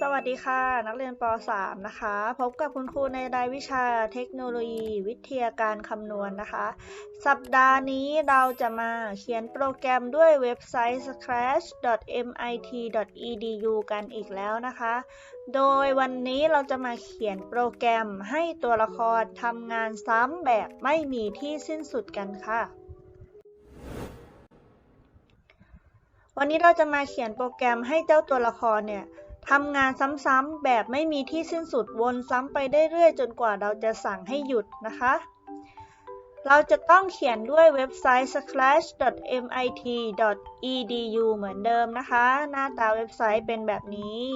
สวัสดีค่ะ นักเรียนป .3 นะคะ พบกับคุณครูในรายวิชาเทคโนโลยีวิทยาการคำนวณนะคะ สัปดาห์นี้เราจะมาเขียนโปรแกรมด้วยเว็บไซต์ scratch.mit.edu กันอีกแล้วนะคะ โดยวันนี้เราจะมาเขียนโปรแกรมให้ตัวละครทำงานซ้ำแบบไม่มีที่สิ้นสุดกันค่ะวันนี้เราจะมาเขียนโปรแกรมให้เจ้าตัวละครเนี่ย ทำงานซ้ำๆแบบไม่มีที่สิ้นสุดวนซ้ำไปเรื่อยๆจนกว่าเราจะสั่งให้หยุดนะคะ เราจะต้องเขียนด้วยเว็บไซต์ scratch.mit.edu เหมือนเดิมนะคะ หน้าตาเว็บไซต์เป็นแบบนี้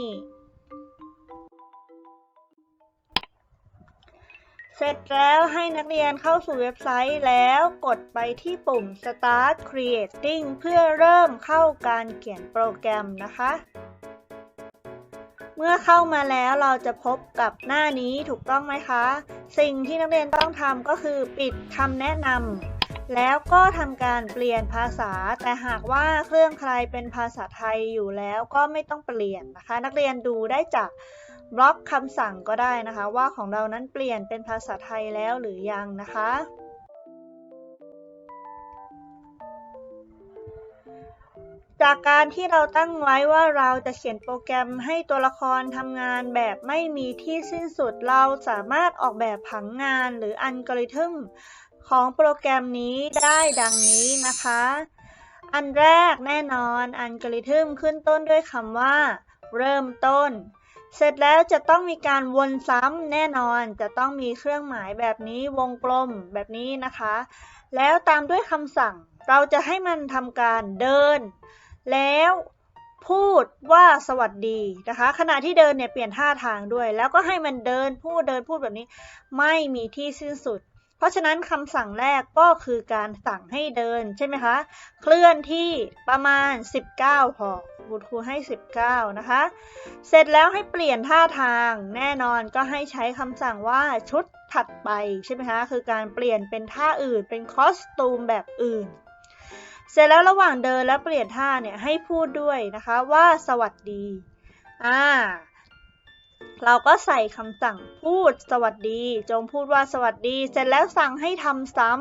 เสร็จแล้วให้นักเรียนเข้าสู่เว็บไซต์แล้วกดไปที่ปุ่ม Start Creating เพื่อเริ่มเข้าการเขียนโปรแกรมนะคะ มื่อเข้ามาแล้วเราจะพบกับหน้านี้ถูกต้องไหมคะ สิ่งที่นักเรียนต้องทำก็คือปิดคำแนะนำแล้วก็ทำการเปลี่ยนภาษา แต่หากว่าเครื่องใครเป็นภาษาไทยอยู่แล้วก็ไม่ต้องเปลี่ยนนะคะ นักเรียนดูได้จากบล็อกคำสั่งก็ได้นะคะ ว่าของเรานั้นเปลี่ยนเป็นภาษาไทยแล้วหรือยังนะคะ จากการที่เราตั้งไว้ว่าเราจะเขียนโปรแกรมให้ตัวละครทำงานแบบไม่มีที่สิ้นสุด เราสามารถออกแบบผังงานหรืออัลกอริทึมของโปรแกรมนี้ได้ดังนี้นะคะ อันแรกแน่นอนอัลกอริทึมขึ้นต้นด้วยคำว่า เริ่มต้น เสร็จแล้วจะต้องมีการวนซ้ำแน่นอนจะต้องมีเครื่องหมายแบบนี้วงกลมแบบนี้นะคะ แล้วตามด้วยคำสั่งเราจะให้มันทำการเดิน แล้วพูดว่าสวัสดีนะคะ ขณะที่เดินเนี่ยเปลี่ยนท่าทางด้วย แล้วก็ให้มันเดินพูดเดินพูดแบบนี้ ไม่มีที่สิ้นสุด เพราะฉะนั้นคำสั่งแรกก็คือการสั่งให้เดินใช่ไหมคะ เคลื่อนที่ประมาณ 19 พอบุตรครูให้ 19 นะคะ เสร็จแล้วให้เปลี่ยนท่าทางแน่นอนก็ให้ใช้คำสั่งว่าชุดถัดไปใช่ไหมคะ คือการเปลี่ยนเป็นท่าอื่นเป็นคอสตูมแบบอื่น เสร็จแล้วระหว่างเดินและเปลี่ยนท่าเนี่ยให้พูดด้วยนะคะว่าสวัสดีอ่าเราก็ใส่คำสั่งพูดสวัสดี จงพูดว่าสวัสดี เสร็จแล้วสั่งให้ทำซ้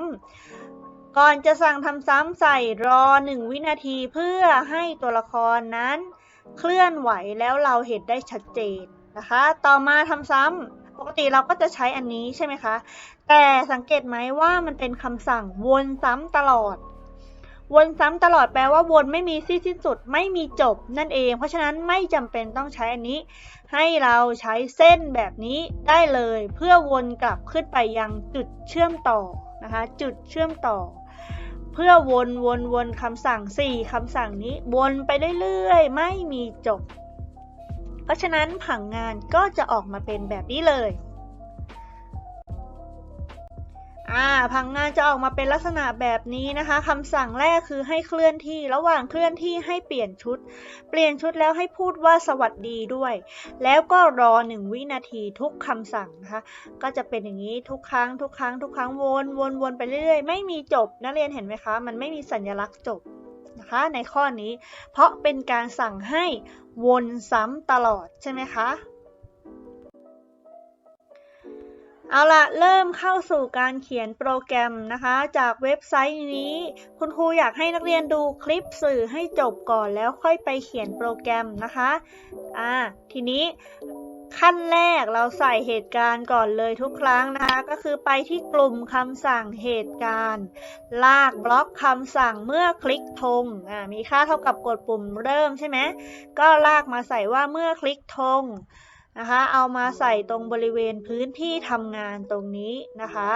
ำก่อนจะสั่งทำซ้ำใส่รอหนึ่งวินาทีเพื่อให้ตัวละครนั้น เคลื่อนไหวแล้วเราเห็นได้ชัดเจนนะคะ ต่อมาทำซ้ำปกติเราก็จะใช้อันนี้ใช่ไหมคะ แต่สังเกตไหมว่ามันเป็นคำสั่งวนซ้ำตลอด วนซ้ำตลอดแปลว่าวนไม่มีสิ้นสิ้นสุด ไม่มีจบนั่นเอง เพราะฉะนั้นไม่จำเป็นต้องใช้อันนี้ ให้เราใช้เส้นแบบนี้ได้เลย เพื่อวนกลับขึ้นไปยังจุดเชื่อมต่อนะคะ จุดเชื่อมต่อ เพื่อวนวนวนคำสั่ง 4คำสั่งนี้ วนไปเรื่อยๆ ไม่มีจบ เพราะฉะนั้นผังงานก็จะออกมาเป็นแบบนี้เลย อ่าผังงานจะออกมาเป็นลักษณะแบบนี้นะคะคำสั่งแรกคือให้เคลื่อนที่ระหว่างเคลื่อนที่ให้เปลี่ยนชุด เปลี่ยนชุดแล้วให้พูดว่าสวัสดีด้วย แล้วก็รอหนึ่งวินาทีทุกคำสั่งนะคะก็จะเป็นอย่างนี้ทุกครั้งทุกครั้งทุกครั้งวนวนวนไปเรื่อยๆ ไม่มีจบนักเรียนเห็นไหมคะ มันไม่มีสัญลักษณ์จบนะคะในข้อนี้ เพราะเป็นการสั่งให้วนซ้ำตลอดใช่ไหมคะ เอาละเริ่มเข้าสู่การเขียนโปรแกรมนะคะ จากเว็บไซต์นี้ คุณครูอยากให้นักเรียนดูคลิปสื่อให้จบก่อนแล้วค่อยไปเขียนโปรแกรมนะคะอ่าทีนี้ขั้นแรกเราใส่เหตุการณ์ก่อนเลยทุกครั้งนะคะ ก็คือไปที่กลุ่มคำสั่งเหตุการณ์ ลากบล็อกคำสั่งเมื่อคลิกธงอ่ามีค่าเท่ากับกดปุ่มเริ่มใช่ไหมก็ลากมาใส่ว่าเมื่อคลิกธง นะคะ เอามาใส่ตรงบริเวณพื้นที่ทำงานตรงนี้นะคะ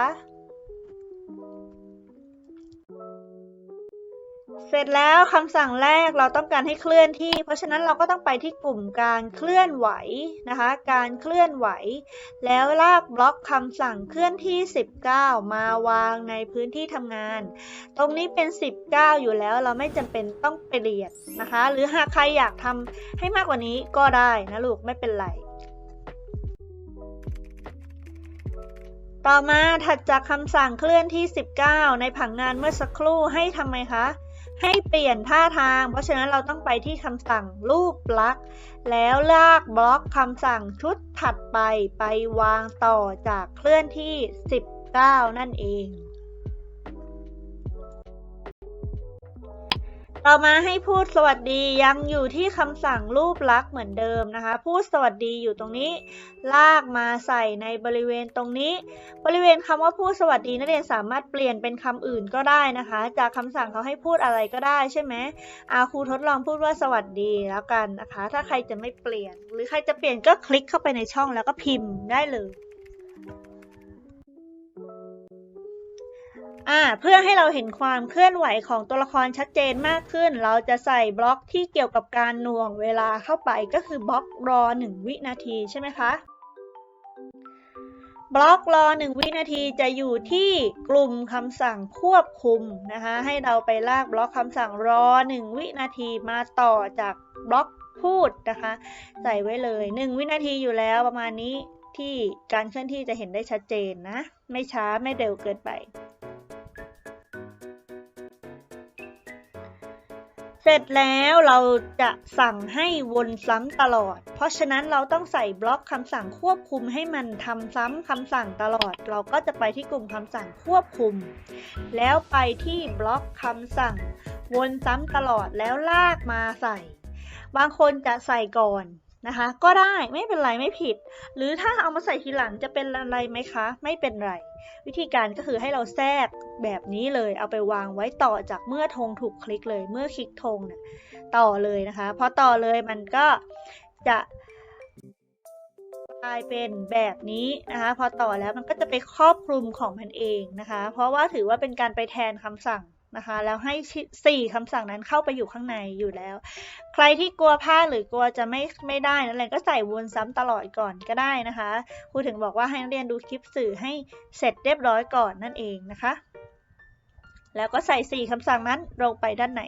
เสร็จแล้วคำสั่งแรกเราต้องการให้เคลื่อนที่ เพราะฉะนั้นเราก็ต้องไปที่กลุ่มการเคลื่อนไหวนะคะ การเคลื่อนไหว แล้วลากบล็อกคำสั่งเคลื่อนที่ 19 มาวางในพื้นที่ทำงาน ตรงนี้เป็น 19 อยู่แล้วเราไม่จำเป็นต้องเปลี่ยนนะคะ หรือหากใครอยากทำให้มากกว่านี้ก็ได้นะลูกไม่เป็นไร ต่อมาถัดจากคำสั่งเคลื่อนที่ 19 ในผังงานเมื่อสักครู่ให้ทำไมคะ ให้เปลี่ยนท่าทาง เพราะฉะนั้นเราต้องไปที่คำสั่งรูปลักษ์แล้วลากบล็อกคำสั่งชุดถัดไปไปวางต่อจากเคลื่อนที่ 19 นั่นเอง เรามาให้พูดสวัสดียังอยู่ที่คำสั่งรูปลักษ์เหมือนเดิมนะคะ พูดสวัสดีอยู่ตรงนี้ ลากมาใส่ในบริเวณตรงนี้ บริเวณคำว่าพูดสวัสดีนักเรียนสามารถเปลี่ยนเป็นคำอื่นก็ได้นะคะ จากคำสั่งเขาให้พูดอะไรก็ได้ใช่ไหมอาครูทดลองพูดว่าสวัสดีแล้วกันนะคะ ถ้าใครจะไม่เปลี่ยน หรือใครจะเปลี่ยนก็คลิกเข้าไปในช่องแล้วก็พิมพ์ได้เลย อ่าเพื่อให้เราเห็นความเคลื่อนไหวของตัวละครชัดเจนมากขึ้น เราจะใส่บล็อกที่เกี่ยวกับการหน่วงเวลาเข้าไปก็คือบล็อกรอ 1 วินาทีใช่ไหมคะ บล็อกรอ 1 วินาทีจะอยู่ที่กลุ่มคำสั่งควบคุมนะคะให้เราไปลากบล็อกคำสั่งรอ 1 วินาทีมาต่อจากบล็อกพูดนะคะ ใส่ไว้เลย 1 วินาทีอยู่แล้วประมาณนี้ที่การเคลื่อนที่จะเห็นได้ชัดเจนนะ ไม่ช้าไม่เร็วเกินไป เสร็จแล้วเราจะสั่งให้วนซ้ำตลอด เพราะฉะนั้นเราต้องใส่บล็อกคำสั่งควบคุมให้มันทำซ้ำคำสั่งตลอด เราก็จะไปที่กลุ่มคำสั่งควบคุม แล้วไปที่บล็อกคำสั่ง วนซ้ำตลอดแล้วลากมาใส่ บางคนจะใส่ก่อน นะคะ ก็ได้ไม่เป็นไรไม่ผิด หรือถ้าเอามาใส่ทีหลังจะเป็นอะไรไหมคะ ไม่เป็นไร วิธีการก็คือให้เราแทรกแบบนี้เลย เอาไปวางไว้ต่อจากเมื่อธงถูกคลิกเลย เมื่อคลิกธงเนี่ยต่อเลยนะคะพอต่อเลยมันก็จะกลายเป็นแบบนี้นะคะ พอต่อแล้วมันก็จะไปครอบคลุมของมันเองนะคะ เพราะว่าถือว่าเป็นการไปแทนคำสั่ง นะคะ แล้วให้สี่คำสั่งนั้นเข้าไปอยู่ข้างในอยู่แล้ว ใครที่กลัวพลาดหรือกลัวจะไม่ไม่ได้นั่นแหละก็ใส่วนซ้ำตลอดก่อนก็ได้นะคะครูถึงบอกว่าให้นักเรียนดูคลิปสื่อให้เสร็จเรียบร้อยก่อนนั่นเองนะคะ แล้วก็ใส่ 4คำสั่งนั้นลงไปด้านใน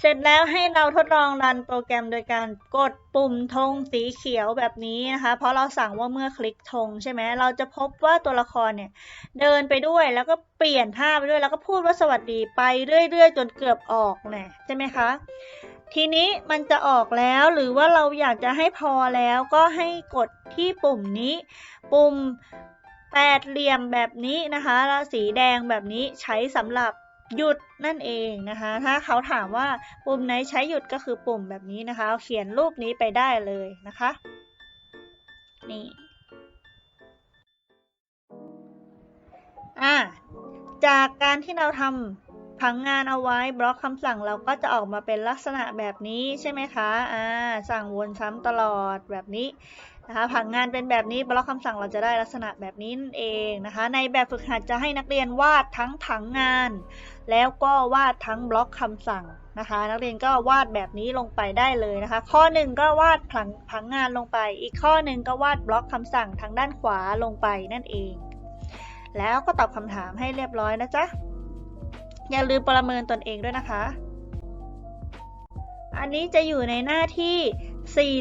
เสร็จแล้วให้เราทดลองรันโปรแกรมโดยการกดปุ่มธงสีเขียวแบบนี้นะคะ เพราะเราสั่งว่าเมื่อคลิกธงใช่ไหมเราจะพบว่าตัวละครเนี่ย เดินไปด้วยแล้วก็เปลี่ยนท่าไปด้วยแล้วก็พูดว่าสวัสดีไปเรื่อยๆ จนเกือบออกเนี่ยใช่ไหมคะ ทีนี้มันจะออกแล้วหรือว่าเราอยากจะให้พอแล้วก็ให้กดที่ปุ่มนี้ ปุ่มแปดเหลี่ยมแบบนี้นะคะแล้วสีแดงแบบนี้ใช้สำหรับ หยุดนั่นเองนะคะ ถ้าเขาถามว่าปุ่มไหนใช้หยุดก็คือปุ่มแบบนี้นะคะ เขียนรูปนี้ไปได้เลยนะคะ นี่อ่าจากการที่เราทำ ผังงานเอาไว้บล็อกคำสั่งเราก็จะออกมาเป็นลักษณะแบบนี้ใช่ไหมคะอ่าสั่งวนซ้ำตลอดแบบนี้นะคะผังงานเป็นแบบนี้บล็อกคำสั่งเราจะได้ลักษณะแบบนี้นั่นเองนะคะ ในแบบฝึกหัดจะให้นักเรียนวาดทั้งผังงาน แล้วก็วาดทั้งบล็อกคำสั่งนะคะ นักเรียนก็วาดแบบนี้ลงไปได้เลยนะคะ ข้อหนึ่งก็วาดผังผังงานลงไป อีกข้อหนึ่งก็วาดบล็อกคำสั่งทางด้านขวาลงไปนั่นเอง แล้วก็ตอบคำถามให้เรียบร้อยนะจ๊ะ อย่าลืมประเมินตนเองด้วยนะคะ อันนี้จะอยู่ในหน้าที่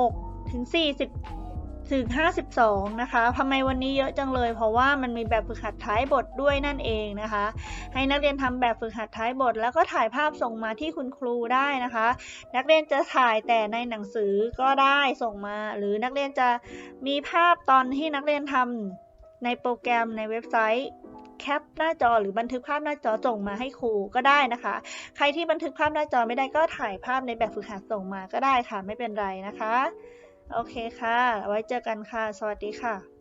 46 ถึง 40 ถึง 52 นะคะทำไมวันนี้เยอะจังเลย เพราะว่ามันมีแบบฝึกหัดท้ายบทด้วยนั่นเองนะคะ ให้นักเรียนทำแบบฝึกหัดท้ายบท แล้วก็ถ่ายภาพส่งมาที่คุณครูได้นะคะ นักเรียนจะถ่ายแต่ในหนังสือก็ได้ส่งมา หรือนักเรียนจะมีภาพตอนที่นักเรียนทำในโปรแกรมในเว็บไซต์ แคปหน้าจอหรือบันทึกภาพหน้าจอส่งมาให้ครูก็ได้นะคะ ใครที่บันทึกภาพหน้าจอไม่ได้ก็ถ่ายภาพในแบบฝึกหัดส่งมาก็ได้ค่ะ ไม่เป็นไรนะคะ โอเคค่ะ ไว้เจอกันค่ะ สวัสดีค่ะ